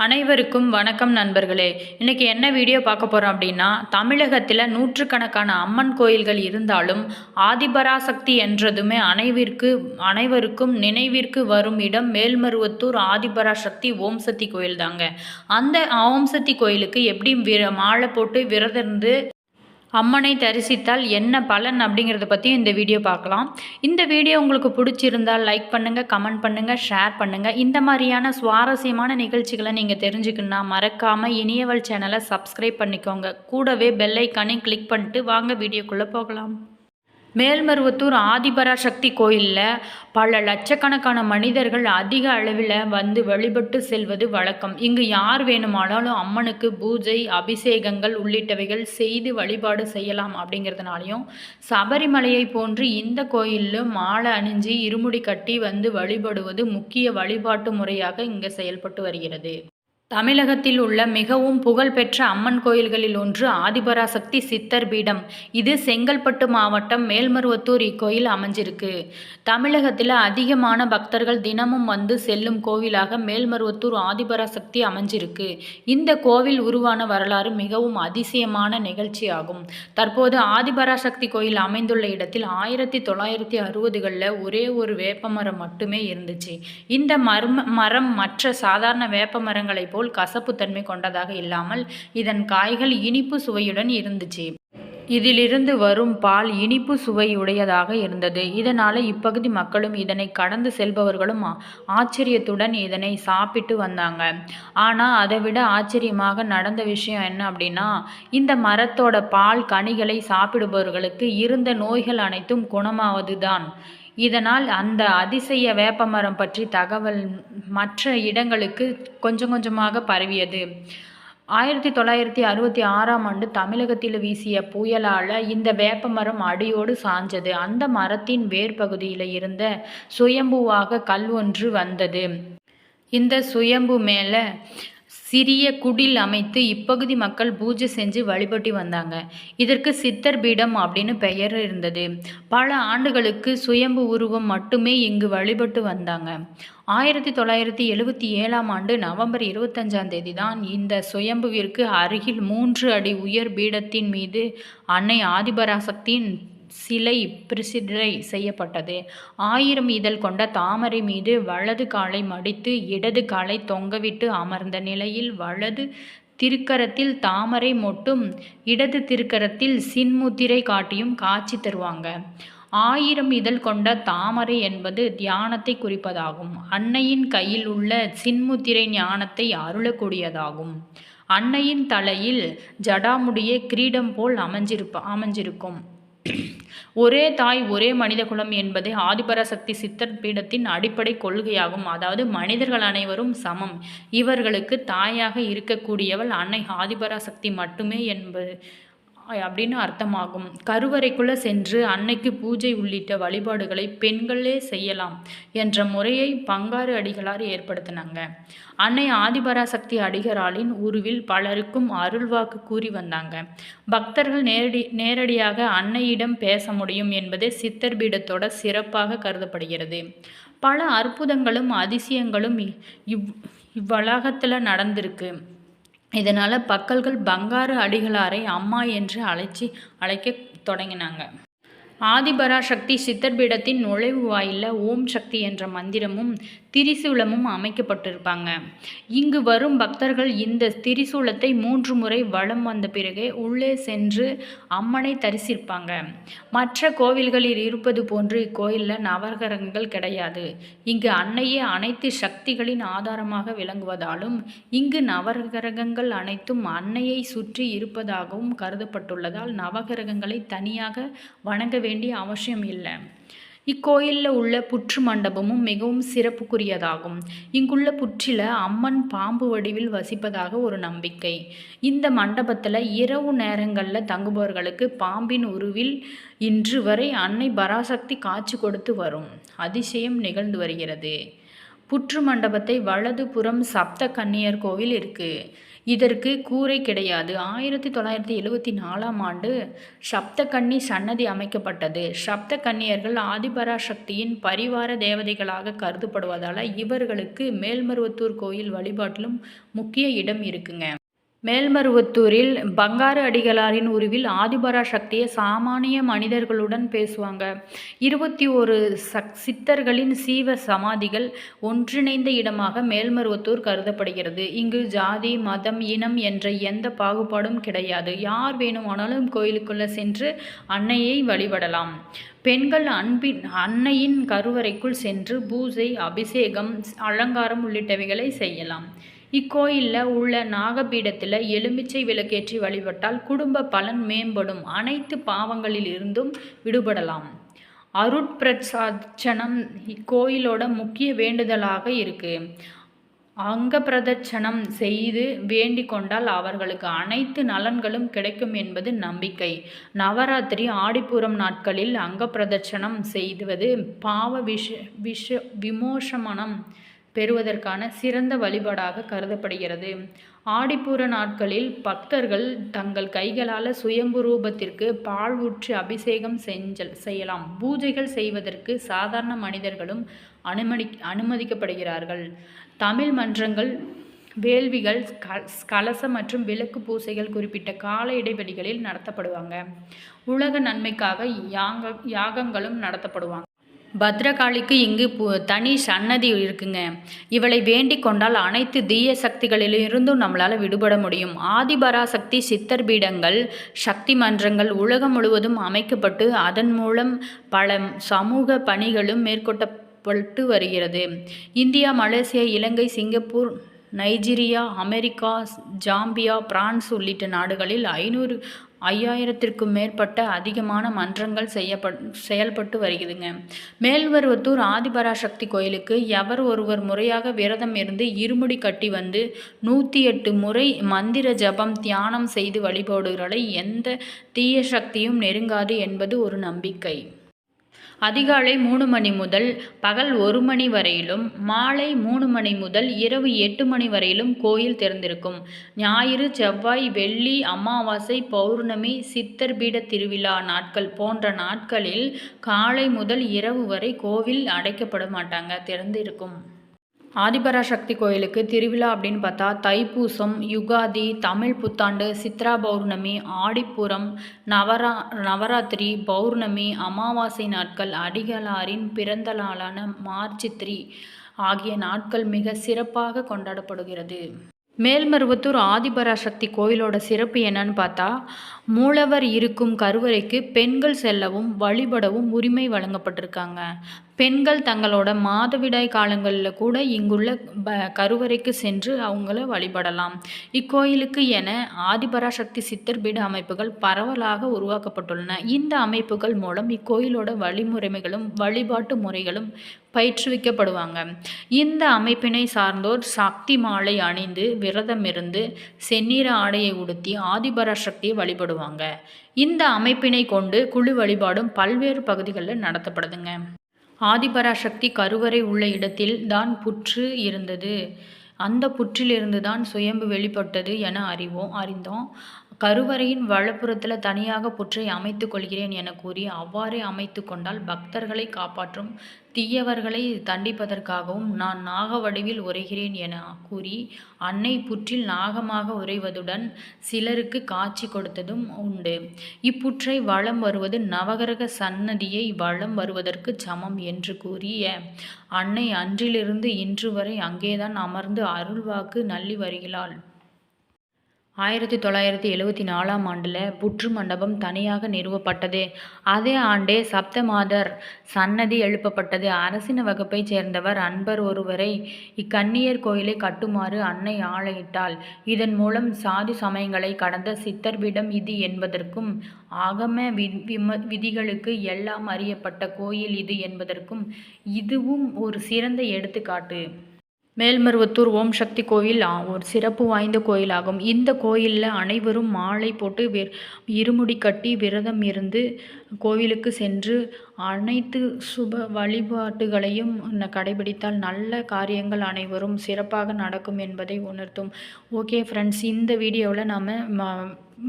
அனைவருக்கும் வணக்கம் நண்பர்களே. இன்றைக்கி என்ன வீடியோ பார்க்க போகிறோம் அப்படின்னா தமிழகத்தில் நூற்றுக்கணக்கான அம்மன் கோயில்கள் இருந்தாலும் ஆதிபராசக்தி என்றதுமே அனைவிற்கு அனைவருக்கும் நினைவிற்கு வரும் இடம் மேல்மருவத்தூர் ஆதிபராசக்தி ஓம் சக்தி கோயில் தாங்க அந்த ஓம் சக்தி கோயிலுக்கு எப்படி விர மாலை போட்டு விரதம் இருந்து அம்மனை தரிசித்தால் என்ன பலன் அப்படிங்கிறத பற்றியும் இந்த வீடியோ பார்க்கலாம். இந்த வீடியோ உங்களுக்கு பிடிச்சிருந்தால் லைக் பண்ணுங்கள் கமெண்ட் பண்ணுங்கள் ஷேர் பண்ணுங்கள் இந்த மாதிரியான சுவாரஸ்யமான நிகழ்ச்சிகளை நீங்கள் தெரிஞ்சுக்கணுன்னா மறக்காமல் இனியவள் சேனலை சப்ஸ்கிரைப் பண்ணிக்கோங்க. கூடவே பெல் கிளிக் பண்ணிட்டு வாங்க வீடியோக்குள்ளே போகலாம். மேல்மருவத்தூர் ஆதிபராசக்தி கோயிலில் பல லட்சக்கணக்கான மனிதர்கள் அதிக அளவில் வந்து வழிபட்டு செல்வது வழக்கம். இங்கு யார் வேணுமானாலும் அம்மனுக்கு பூஜை அபிஷேகங்கள் உள்ளிட்டவைகள் செய்து வழிபாடு செய்யலாம் அப்படிங்கிறதுனாலையும் சபரிமலையை போன்று இந்த கோயிலில் மாலை அணிஞ்சு இருமுடி கட்டி வந்து வழிபடுவது முக்கிய வழிபாட்டு முறையாக இங்கு செயல்பட்டு வருகிறது. தமிழகத்தில் உள்ள மிகவும் புகழ்பெற்ற அம்மன் கோயில்களில் ஒன்று ஆதிபராசக்தி சித்தர் பீடம். இது செங்கல்பட்டு மாவட்டம் மேல்மருவத்தூர் இக்கோயில் அமைஞ்சிருக்கு. தமிழகத்தில் அதிகமான பக்தர்கள் தினமும் வந்து செல்லும் கோவிலாக மேல்மருவத்தூர் ஆதிபராசக்தி அமைஞ்சிருக்கு. இந்த கோவில் உருவான வரலாறு மிகவும் அதிசயமான நிகழ்ச்சியாகும். தற்போது ஆதிபராசக்தி கோயில் அமைந்துள்ள இடத்தில் ஆயிரத்தி தொள்ளாயிரத்தி அறுபதுகளில் ஒரே ஒரு வேப்பமரம் மட்டுமே இருந்துச்சு. இந்த மர்ம மரம் மற்ற சாதாரண வேப்ப மரங்களை போல் போல் கசப்புத்தன்மை கொண்டதாக இல்லாமல் இதன் காய்கள் இனிப்பு சுவையுடன் இருந்துச்சு. இதிலிருந்து வரும் பால் இனிப்பு சுவையுடையதாக இருந்தது. இதனால் இப்பகுதி மக்களும் இதனை கடந்து செல்பவர்களும் ஆச்சரியத்துடன் இதனை சாப்பிட்டு வந்தாங்க. ஆனால் அதை விட ஆச்சரியமாக நடந்த விஷயம் என்ன அப்படின்னா இந்த மரத்தோட பால் கனிகளை சாப்பிடுபவர்களுக்கு இருந்த நோய்கள் அனைத்தும் குணமாவது தான் இதனால் அந்த அதிசய வேப்பமரம் பற்றி தகவல் மற்ற இடங்களுக்கு கொஞ்சம் கொஞ்சமாக பரவியது. ஆயிரத்தி தொள்ளாயிரத்தி அறுபத்தி ஆறாம் ஆண்டு தமிழகத்தில் வீசிய புயலால் இந்த வேப்பமரம் அடியோடு சாஞ்சது. அந்த மரத்தின் வேர் பகுதியில் இருந்த சுயம்புவாக கல் ஒன்று வந்தது. இந்த சுயம்பு மேலே சிறிய குடில் அமைத்து இப்பகுதி மக்கள் பூஜை செஞ்சு வழிபட்டு வந்தாங்க. இதற்கு சித்தர் பீடம் அப்படின்னு பெயர் இருந்தது. பல ஆண்டுகளுக்கு சுயம்பு உருவம் மட்டுமே இங்கு வழிபட்டு வந்தாங்க. ஆயிரத்தி தொள்ளாயிரத்தி எழுபத்தி ஏழாம் ஆண்டு நவம்பர் இருபத்தஞ்சாம் தேதி தான் இந்த சுயம்புவிற்கு அருகில் மூன்று அடி உயர் பீடத்தின் மீது அன்னை ஆதிபராசக்தியின் சிலை பிரசித்தை செய்யப்பட்டது. ஆயிரம் இதழ் கொண்ட தாமரை மீது வலது காலை மடித்து இடது காலை தொங்கவிட்டு அமர்ந்த நிலையில் வலது திருக்கரத்தில் தாமரை மொட்டும் இடது திருக்கரத்தில் சின்முத்திரை காட்டியும் காட்சி தருவாங்க. ஆயிரம் இதழ் கொண்ட தாமரை என்பது தியானத்தை குறிப்பதாகும். அன்னையின் கையில் உள்ள சின்முத்திரை ஞானத்தை அருளக்கூடியதாகும். அன்னையின் தலையில் ஜடாமுடியே கிரீடம் போல் அமைஞ்சிருப்ப அமைஞ்சிருக்கும். ஒரே தாய் ஒரே மனித குலம் என்பதே ஆதிபராசக்தி சித்தர் பீடத்தின் அடிப்படை கொள்கையாகும். அதாவது மனிதர்கள் அனைவரும் சமம். இவர்களுக்கு தாயாக இருக்கக்கூடியவள் அன்னை ஆதிபராசக்தி மட்டுமே என்பது அப்படின்னு அர்த்தமாகும். கருவறைக்குள்ளே சென்று அன்னைக்கு பூஜை உள்ளிட்ட வழிபாடுகளை பெண்களே செய்யலாம் என்ற முறையை பங்காறு அடிகளார் ஏற்படுத்தினாங்க. அன்னை ஆதிபராசக்தி அடிகராலின் உருவில் பலருக்கும் அருள்வாக்கு கூறி வந்தாங்க. பக்தர்கள் நேரடி நேரடியாக அன்னையிடம் பேச முடியும் என்பது சித்தர் பீடத்தோட சிறப்பாக கருதப்படுகிறது. பல அற்புதங்களும் அதிசயங்களும் இவ் இவ்வளாகத்தில் நடந்திருக்கு. இதனால் பக்கல்கள் பங்காரு அடிகளாரை அம்மா என்று அழைச்சி அழைக்க தொடங்கினாங்க. ஆதிபராசக்தி சித்தர்பீடத்தின் நுழைவு வாயிலில் ஓம் சக்தி என்ற மந்திரமும் திரிசூலமும் அமைக்கப்பட்டிருப்பாங்க. இங்கு வரும் பக்தர்கள் இந்த திரிசூலத்தை மூன்று முறை வளம் வந்த பிறகே உள்ளே சென்று அம்மனை தரிசிப்பாங்க. மற்ற கோவில்களில் இருப்பது போன்று இக்கோயிலில் நவகிரகங்கள் கிடையாது. இங்கு அன்னையே அனைத்து சக்திகளின் ஆதாரமாக விளங்குவதாலும் இங்கு நவகிரகங்கள் அனைத்தும் அன்னையை சுற்றி இருப்பதாகவும் கருதப்பட்டுள்ளதால் நவகிரகங்களை தனியாக வணங்க வேண்டிய அவசியம் இல்லை. இக்கோயிலில் உள்ள புற்று மண்டபமும் மிகவும் சிறப்புக்குரியதாகும். இங்குள்ள புற்றில அம்மன் பாம்பு வடிவில் வசிப்பதாக ஒரு நம்பிக்கை. இந்த மண்டபத்தில் இரவு நேரங்களில் தங்குபவர்களுக்கு பாம்பின் உருவில் இன்று வரை அன்னை பராசக்தி காட்சி கொடுத்து வரும். அதிசயம் நிகழ்ந்து வருகிறது. புற்று மண்டபத்தை வலது புறம் சப்த கன்னியர் கோவில் இருக்குது இதற்கு கூரை கிடையாது. ஆயிரத்தி தொள்ளாயிரத்தி எழுவத்தி நாலாம் ஆண்டு சப்தகன்னி சன்னதி அமைக்கப்பட்டது. சப்த கன்னியர்கள் ஆதிபராசக்தியின் பரிவார தேவதைகளாக கருதப்படுவதால் இவர்களுக்கு மேல்மருவத்தூர் கோயில் வழிபாட்டிலும் முக்கிய இடம் இருக்குங்க. மேல்மருவத்தூரில் பங்காரு அடிகளாரின் உருவில் ஆதிபரா சக்தியை சாமானிய மனிதர்களுடன் பேசுவாங்க. இருபத்தி ஒரு சக் சித்தர்களின் சீவ சமாதிகள் ஒன்றிணைந்த இடமாக மேல்மருவத்தூர் கருதப்படுகிறது. இங்கு ஜாதி மதம் இனம் என்ற எந்த பாகுபாடும் கிடையாது. யார் வேணுமானாலும் கோயிலுக்குள்ளே சென்று அன்னையை வழிபடலாம். பெண்கள் அன்பின் அன்னையின் கருவறைக்குள் சென்று பூஜை அபிஷேகம் அலங்காரம் உள்ளிட்டவைகளை செய்யலாம். இக்கோயிலில் உள்ள நாகபீடத்தில் எலுமிச்சை விளக்கேற்றி வழிபட்டால் குடும்ப பலன் மேம்படும். அனைத்து பாவங்களில் இருந்தும் விடுபடலாம். அருட்பிரசாட்சணம் இக்கோயிலோட முக்கிய வேண்டுதலாக இருக்கு. அங்க பிரதட்சணம் செய்து வேண்டிக் கொண்டால் அவர்களுக்கு அனைத்து நலன்களும் கிடைக்கும் என்பது நம்பிக்கை. நவராத்திரி ஆடிப்பூரம் நாட்களில் அங்க பிரதட்சணம் செய்வது பாவ விஷ விஷ விமோசமனம் பெறுவதற்கான சிறந்த வழிபாடாக கருதப்படுகிறது. ஆடிப்பூர நாட்களில் பக்தர்கள் தங்கள் கைகளால் சுயம்பு ரூபத்திற்கு பால் ஊற்றி அபிஷேகம் செஞ்சல் செய்யலாம். பூஜைகள் செய்வதற்கு சாதாரண மனிதர்களும் அனுமதி அனுமதிக்கப்படுகிறார்கள். தமிழ் மன்றங்கள் வேள்விகள் கலச மற்றும் விளக்கு பூசைகள் குறிப்பிட்ட கால இடைவெளிகளில் நடத்தப்படுவாங்க. உலக நன்மைக்காக யாக யாகங்களும் நடத்தப்படுவாங்க. பத்ரகாளிக்கு இங்கு தனி சன்னதி இருக்குங்க. இவளை வேண்டிக் கொண்டால் அனைத்து தீய சக்திகளிலிருந்தும் நம்மளால் விடுபட முடியும். ஆதிபராசக்தி சித்தர் பீடங்கள் சக்தி மன்றங்கள் உலகம் முழுவதும் அமைக்கப்பட்டு அதன் மூலம் பல சமூக பணிகளும் மேற்கொள்ளப்பட்டு வருகிறது. India Malaysia Ilangai Singapore Nigeria America Zambia France உள்ளிட்ட நாடுகளில் ஐநூறு ஐயாயிரத்திற்கும் மேற்பட்ட அதிகமான மன்றங்கள் செய்யப்பட் செயல்பட்டு வருகிறதுங்க. மேல்வருவத்தூர் ஆதிபராசக்தி கோயிலுக்கு எவர் ஒருவர் முறையாக விரதம் இருந்து இருமுடி கட்டி வந்து நூற்றி எட்டு முறை மந்திர ஜபம் தியானம் செய்து வழிபாடுகளை எந்த தீய சக்தியும் நெருங்காது என்பது ஒரு நம்பிக்கை. அதிகாலை மூணு மணி முதல் பகல் ஒரு மணி வரையிலும் மாலை மூணு மணி முதல் இரவு எட்டு மணி வரையிலும் கோயில் திறந்திருக்கும். ஞாயிறு செவ்வாய் வெள்ளி அமாவாசை பௌர்ணமி சித்தர் பீட திருவிழா நாட்கள் போன்ற நாட்களில் காலை முதல் இரவு வரை கோவில் அடைக்கப்பட மாட்டாங்க திறந்திருக்கும். ஆதிபராசக்தி கோயிலுக்கு திருவிழா அப்படின்னு பார்த்தா தைப்பூசம் யுகாதி தமிழ் புத்தாண்டு சித்ரா பௌர்ணமி ஆடிப்புறம் நவரா நவராத்திரி பௌர்ணமி அமாவாசை நாட்கள் அடிகளாரின் பிறந்த நாளான மார்ச்சித்ரி ஆகிய நாட்கள் மிக சிறப்பாக கொண்டாடப்படுகிறது. மேல்மருவத்தூர் ஆதிபராசக்தி கோயிலோட சிறப்பு என்னன்னு பார்த்தா மூலவர் இருக்கும் கருவறைக்கு பெண்கள் செல்லவும் வழிபடவும் உரிமை வழங்கப்பட்டிருக்காங்க. பெண்கள் தங்களோட மாதவிடாய் காலங்களில் கூட இங்குள்ள ப கருவறைக்கு சென்று அவங்கள வழிபடலாம். இக்கோயிலுக்கு என ஆதிபராசக்தி சித்தர் பீட அமைப்புகள் பரவலாக உருவாக்கப்பட்டுள்ளன. இந்த அமைப்புகள் மூலம் இக்கோயிலோட வழிமுறைகளும் வழிபாட்டு முறைகளும் பயிற்றுவிக்கப்படுவாங்க. இந்த அமைப்பினை சார்ந்தோர் சக்தி மாலை அணிந்து விரதம் இருந்து செந்நிற ஆடையை உடுத்தி ஆதிபராசக்தியை வழிபடுவாங்க. இந்த அமைப்பினை கொண்டு குழு வழிபாடும் பல்வேறு பகுதிகளில் நடத்தப்படுதுங்க. ஆதிபராசக்தி கருவறை உள்ள இடத்தில் தான் புற்று இருந்தது. அந்த புற்றிலிருந்து தான் சுயம்பு வெளிப்பட்டது என அறிவோம் அறிந்தோம். கருவறையின் வலப்புறத்தில் தனியாக புற்றை அமைத்து கொள்கிறேன் என கூறி அவ்வாறே அமைத்து கொண்டால் பக்தர்களை காப்பாற்றும் தீயவர்களை தண்டிப்பதற்காகவும் நான் நாக வடிவில் உரைகிறேன் என கூறி அன்னை புற்றில் நாகமாக உரைவதுடன் சிலருக்கு காட்சி கொடுத்ததும் உண்டு. இப்புற்றை வளம் வருவது நவகரக சன்னதியை வளம் வருவதற்கு சமம் என்று கூறிய அன்னை அன்றிலிருந்து இன்று வரை அங்கேதான் அமர்ந்து அருள்வாக்கு நள்ளி வருகிறாள். ஆயிரத்தி தொள்ளாயிரத்தி எழுவத்தி நாலாம் ஆண்டில் புற்று மண்டபம் தனியாக நிறுவப்பட்டது. அதே ஆண்டே சப்தமாதர் சன்னதி எழுப்பப்பட்டது. அரசின வகுப்பைச் சேர்ந்தவர் அன்பர் ஒருவரை இக்கன்னியர் கோயிலை கட்டுமாறு அன்னை ஆணையிட்டாள். இதன் மூலம் சாதி சமயங்களை கடந்த சித்தர்பிடம் இது என்பதற்கும் ஆகம வி விம விதிகளுக்கு எல்லாம் அறியப்பட்ட கோயில் இது என்பதற்கும் இதுவும் ஒரு சிறந்த எடுத்துக்காட்டு. மேல்மருவத்தூர் ஓம் சக்தி கோயில் ஆ, ஒரு சிறப்பு வாய்ந்த கோயிலாகும். இந்த கோயிலில் அனைவரும் மாலை போட்டு வி இருமுடி கட்டி விரதம் இருந்து கோவிலுக்கு சென்று அனைத்து சுப வழிபாட்டுகளையும் கடைபிடித்தால் நல்ல காரியங்கள் அனைவரும் சிறப்பாக நடக்கும் என்பதை உணர்த்தும். ஓகே ஃப்ரெண்ட்ஸ் இந்த வீடியோவில் நாம்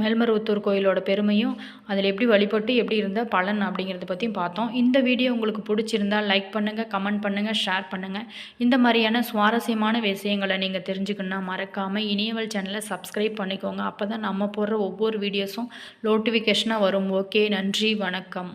மேல்மருவத்தூர் கோயிலோட பெருமையும் அதில் எப்படி வழிபட்டு எப்படி இருந்தால் பலன் அப்படிங்கிறத பற்றியும் பார்த்தோம். இந்த வீடியோ உங்களுக்கு பிடிச்சிருந்தா லைக் பண்ணுங்கள் கமெண்ட் பண்ணுங்கள் ஷேர் பண்ணுங்கள் இந்த மாதிரியான சுவாரஸ்யமான விஷயங்களை நீங்கள் தெரிஞ்சுக்கணுன்னா மறக்காமல் இனியவள் சேனலை சப்ஸ்கிரைப் பண்ணிக்கோங்க. அப்போ தான் நம்ம போடுற ஒவ்வொரு வீடியோஸும் நோட்டிஃபிகேஷனாக வரும். ஓகே நன்றி வணக்கம்.